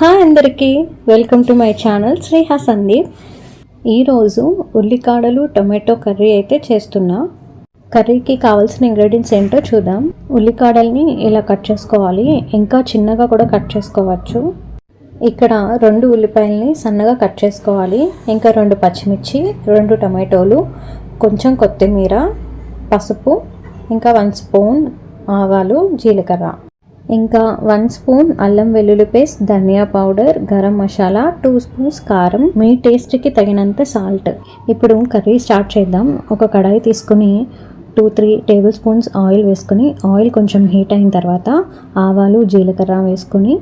Hi అందరికీ welcome to my channel Sriha Sandeep. ఈరోజు ఉల్లికాడలు టొమాటో కర్రీ అయితే చేస్తున్నా. కర్రీకి కావాల్సిన ఇంగ్రీడియంట్స్ ఏంటో చూద్దాం. ఉల్లికాడల్ని ఇలా కట్ చేసుకోవాలి. ఇంకా చిన్నగా కూడా కట్ చేసుకోవచ్చు. ఇక్కడ రెండు ఉల్లిపాయల్ని సన్నగా కట్ చేసుకోవాలి. ఇంకా రెండు పచ్చిమిర్చి రెండు టమాటోలు కొంచెం కొత్తిమీర పసుపు ఇంకా వన్ స్పూన్ ఆవాలు జీలకర్ర. ఇంకా వన్ స్పూన్ అల్లం వెల్లుల్లి పేస్ట్ ధనియా powder garam masala two spoons కారం. మీ టేస్ట్కి తగినంత సాల్ట్ ఇప్పుడు కర్రీ స్టార్ట్ చేద్దాం. ఒక కడాయి తీసుకుని two three table spoons oil వేసుకుని ఆయిల్ కొంచెం హీట్ అయిన తర్వాత ఆవాలు జీలకర్ర వేసుకుని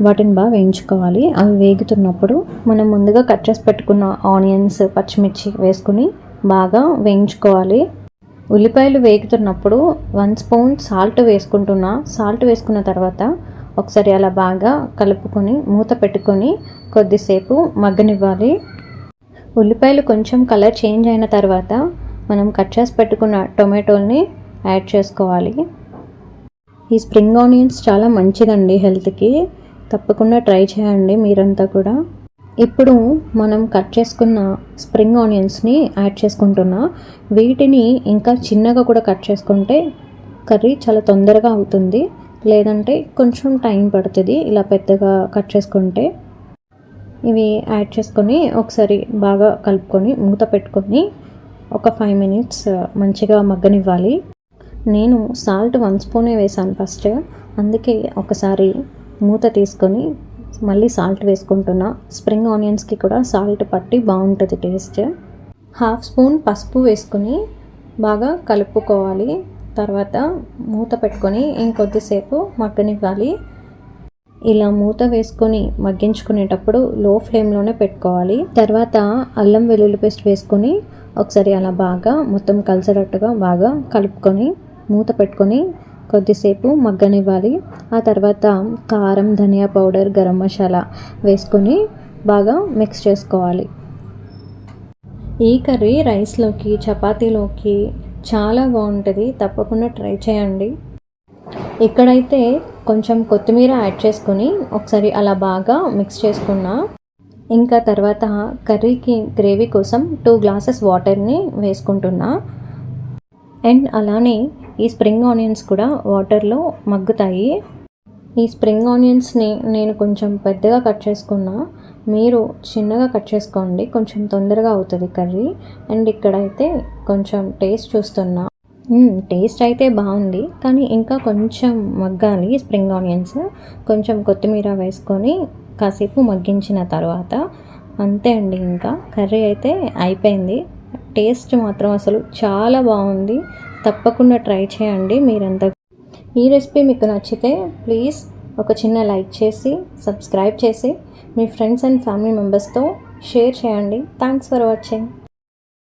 వాటిని బాగా వేయించుకోవాలి. అవి వేగుతున్నప్పుడు మనం ముందుగా కట్ చేసి పెట్టుకున్న ఆనియన్స్ పచ్చిమిర్చి వేసుకుని బాగా వేయించుకోవాలి. ఉల్లిపాయలు వేగుతున్నప్పుడు వన్ స్పూన్ సాల్ట్ వేసుకుంటున్నా. సాల్ట్ వేసుకున్న తర్వాత ఒకసారి అలా బాగా కలుపుకొని మూత పెట్టుకొని కొద్దిసేపు మగ్గనివ్వాలి. ఉల్లిపాయలు కొంచెం కలర్ చేంజ్ అయిన తర్వాత మనం కట్ చేసి పెట్టుకున్న టొమాటోల్ని యాడ్ చేసుకోవాలి. ఈ స్ప్రింగ్ ఆనియన్స్ చాలా మంచిదండి హెల్త్కి. తప్పకుండా ట్రై చేయండి మీరంతా కూడా. ఇప్పుడు మనం కట్ చేసుకున్న స్ప్రింగ్ ఆనియన్స్ని యాడ్ చేసుకుంటున్నా. వీటిని ఇంకా చిన్నగా కూడా కట్ చేసుకుంటే కర్రీ చాలా తొందరగా అవుతుంది. లేదంటే కొంచెం టైం పడుతుంది ఇలా పెద్దగా కట్ చేసుకుంటే. ఇవి యాడ్ చేసుకొని ఒకసారి బాగా కలుపుకొని మూత పెట్టుకొని ఒక ఫైవ్ మినిట్స్ మంచిగా మగ్గనివ్వాలి. నేను సాల్ట్ వన్ స్పూనే వేసాను ఫస్ట్. అందుకే ఒకసారి మూత తీసుకొని మళ్ళీ సాల్ట్ వేసుకుంటున్నా. స్ప్రింగ్ ఆనియన్స్కి కూడా సాల్ట్ పట్టి బాగుంటుంది టేస్ట్. హాఫ్ స్పూన్ పసుపు వేసుకొని బాగా కలుపుకోవాలి. తర్వాత మూత పెట్టుకొని ఇంకొద్దిసేపు మగ్గనివ్వాలి. ఇలా మూత వేసుకొని మగ్గించుకునేటప్పుడు లో ఫ్లేమ్లోనే పెట్టుకోవాలి. తర్వాత అల్లం వెల్లుల్లి పేస్ట్ వేసుకొని ఒకసారి అలా బాగా మొత్తం కలిసేటట్టుగా బాగా కలుపుకొని మూత పెట్టుకొని కొద్దిసేపు మగ్గనివ్వాలి. ఆ తర్వాత కారం ధనియా పౌడర్ గరం మసాలా వేసుకొని బాగా మిక్స్ చేసుకోవాలి. ఈ కర్రీ రైస్లోకి చపాతీలోకి చాలా బాగుంటుంది. తప్పకుండా ట్రై చేయండి. ఇక్కడైతే కొంచెం కొత్తిమీర యాడ్ చేసుకొని ఒకసారి అలా బాగా మిక్స్ చేసుకున్నా. ఇంకా తర్వాత కర్రీకి గ్రేవీ కోసం టూ గ్లాసెస్ వాటర్ని వేసుకుంటున్నా. అండ్ అలానే ఈ స్ప్రింగ్ ఆనియన్స్ కూడా వాటర్లో మగ్గుతాయి. ఈ స్ప్రింగ్ ఆనియన్స్ని నేను కొంచెం పెద్దగా కట్ చేసుకున్నా మీరు చిన్నగా కట్ చేసుకోండి కొంచెం తొందరగా అవుతుంది కర్రీ. అండ్ ఇక్కడైతే కొంచెం టేస్ట్ చూస్తున్నా. టేస్ట్ అయితే బాగుంది కానీ ఇంకా కొంచెం మగ్గాలి స్ప్రింగ్ ఆనియన్స్. కొంచెం కొత్తిమీర వేసుకొని కాసేపు మగ్గించిన తర్వాత అంతే అండి ఇంకా. కర్రీ అయితే అయిపోయింది. టేస్ట్ మాత్రం అసలు చాలా బాగుంది. తప్పకుండా ట్రై చేయండి మీరంతా. ఈ రెసిపీ మీకు నచ్చితే ప్లీజ్ ఒక చిన్న లైక్ చేసి సబ్స్క్రైబ్ చేసి మీ ఫ్రెండ్స్ అండ్ ఫ్యామిలీ మెంబర్స్తో షేర్ చేయండి. Thanks for watching.